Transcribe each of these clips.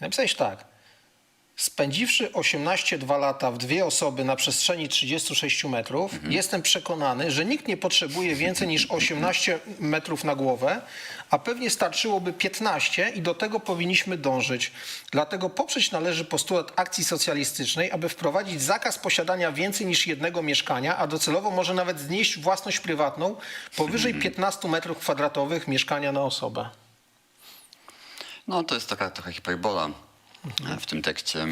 I napisałeś tak. Spędziwszy 18-2 lata w dwie osoby na przestrzeni 36 metrów, jestem przekonany, że nikt nie potrzebuje więcej niż 18 metrów na głowę, a pewnie starczyłoby 15 i do tego powinniśmy dążyć. Dlatego poprzeć należy postulat akcji socjalistycznej, aby wprowadzić zakaz posiadania więcej niż jednego mieszkania, a docelowo może nawet znieść własność prywatną powyżej 15 metrów kwadratowych mieszkania na osobę. No to jest taka trochę hiperbola e, w tym tekście,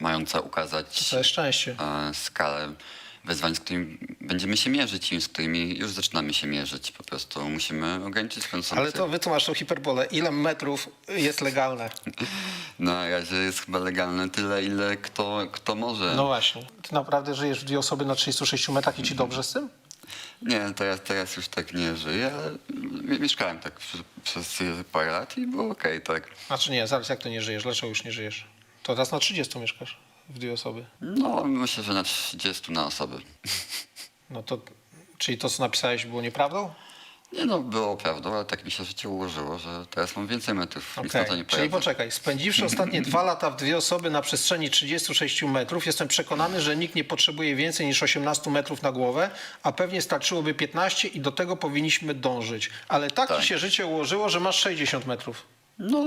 mająca ukazać Całe szczęście. e, skalę wyzwań, z którymi będziemy się mierzyć i z którymi już zaczynamy się mierzyć. Po prostu musimy ograniczyć konsumpcję. Ale to wytłumacz tą hiperbolę. Ile metrów jest legalne? Na razie jest chyba legalne tyle, ile kto, kto może. No właśnie. Ty naprawdę żyjesz w dwie osoby na 36 metrach i ci dobrze z tym? Nie, teraz, teraz już tak nie żyję, ale mieszkałem tak przy- przez parę lat i było okej, tak. Znaczy nie, zaraz jak to nie żyjesz? Dlaczego już nie żyjesz? To teraz na 30 mieszkasz w dwie osoby. No, myślę, że na 30 na osoby. No to, czyli to co napisałeś było nieprawdą? Nie no, było prawdą, ale tak mi się życie ułożyło, że teraz mam więcej metrów. Nic na to nie czyli poczekaj. Spędziwszy ostatnie dwa lata w dwie osoby na przestrzeni 36 metrów, jestem przekonany, że nikt nie potrzebuje więcej niż 18 metrów na głowę, a pewnie starczyłoby 15 i do tego powinniśmy dążyć. Ale tak, Tak. ci się życie ułożyło, że masz 60 metrów. No,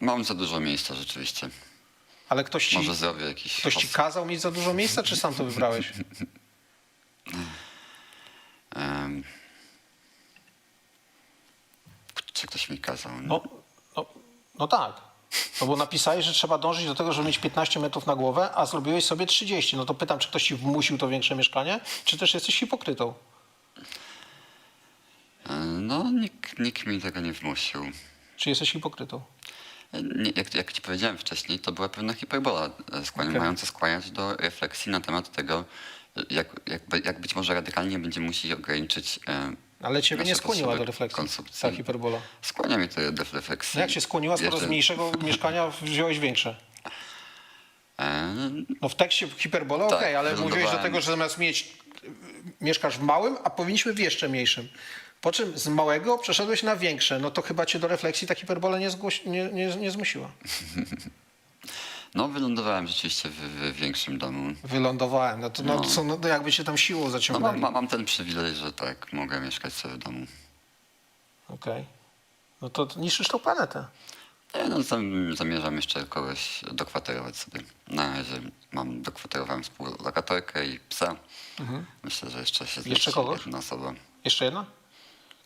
mam za dużo miejsca rzeczywiście. Ale ktoś ci, Może zrobię jakiś... ktoś ci kazał mieć za dużo miejsca, czy sam to wybrałeś? Ktoś mi kazał? No, no, no tak. No bo napisałeś, że trzeba dążyć do tego, żeby mieć 15 metrów na głowę, a zrobiłeś sobie 30. No to pytam, czy ktoś ci wmusił to większe mieszkanie, czy też jesteś hipokrytą? E, No, nikt, nikt mi tego nie wmusił. Czy jesteś hipokrytą? E, Nie, jak, jak ci powiedziałem wcześniej, to była pewna hiperbola, e, skłania, Okej. mająca skłaniać do refleksji na temat tego, jak, jak, jak być może radykalnie będziemy musieli ograniczyć. E, Ale ciebie nie skłoniła do refleksji ta hiperbola. Skłania mnie to do refleksji. No jak się skłoniła, skoro z Jeszcze- mniejszego mieszkania wziąłeś większe? E, No w tekście hiperbola Tak, okej, ale mówiłeś do tego, że zamiast mieć, mieszkasz w małym, a powinniśmy w jeszcze mniejszym. Po czym z małego przeszedłeś na większe. No to chyba cię do refleksji ta hiperbola nie, nie, nie, nie zmusiła. No, wylądowałem rzeczywiście w, w większym domu. Wylądowałem. No to, no, No. co, no, to jakby się tam siłą No, zaciągnęli. mam, mam ten przywilej, że tak, mogę mieszkać sobie w domu. Okej. No to niszczysz tą planetę. Nie, no, zam, zamierzam jeszcze kogoś dokwaterować sobie. Na razie mam dokwaterowałem współlokatorkę i psa. Myślę, że jeszcze się zmieści kogoś? jedna osoba. Jeszcze jedna?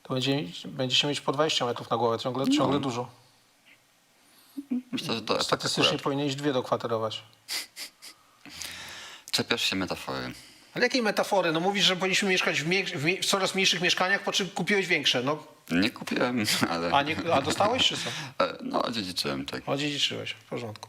To będzie, będziecie mieć po 20 metrów na głowę. Ciągle, ciągle dużo. Myślę, że to Statystycznie akurat. powinieneś dwie dokwaterować. Czepiasz się metafory. Ale jakiej metafory? No mówisz, że powinniśmy mieszkać w, mie- w, coraz mniejszych mieszkaniach, po czym kupiłeś większe. No, Nie kupiłem, ale... a, nie, a dostałeś czy co? E, No, dziedziczyłem, tak. Odziedziczyłeś. W porządku.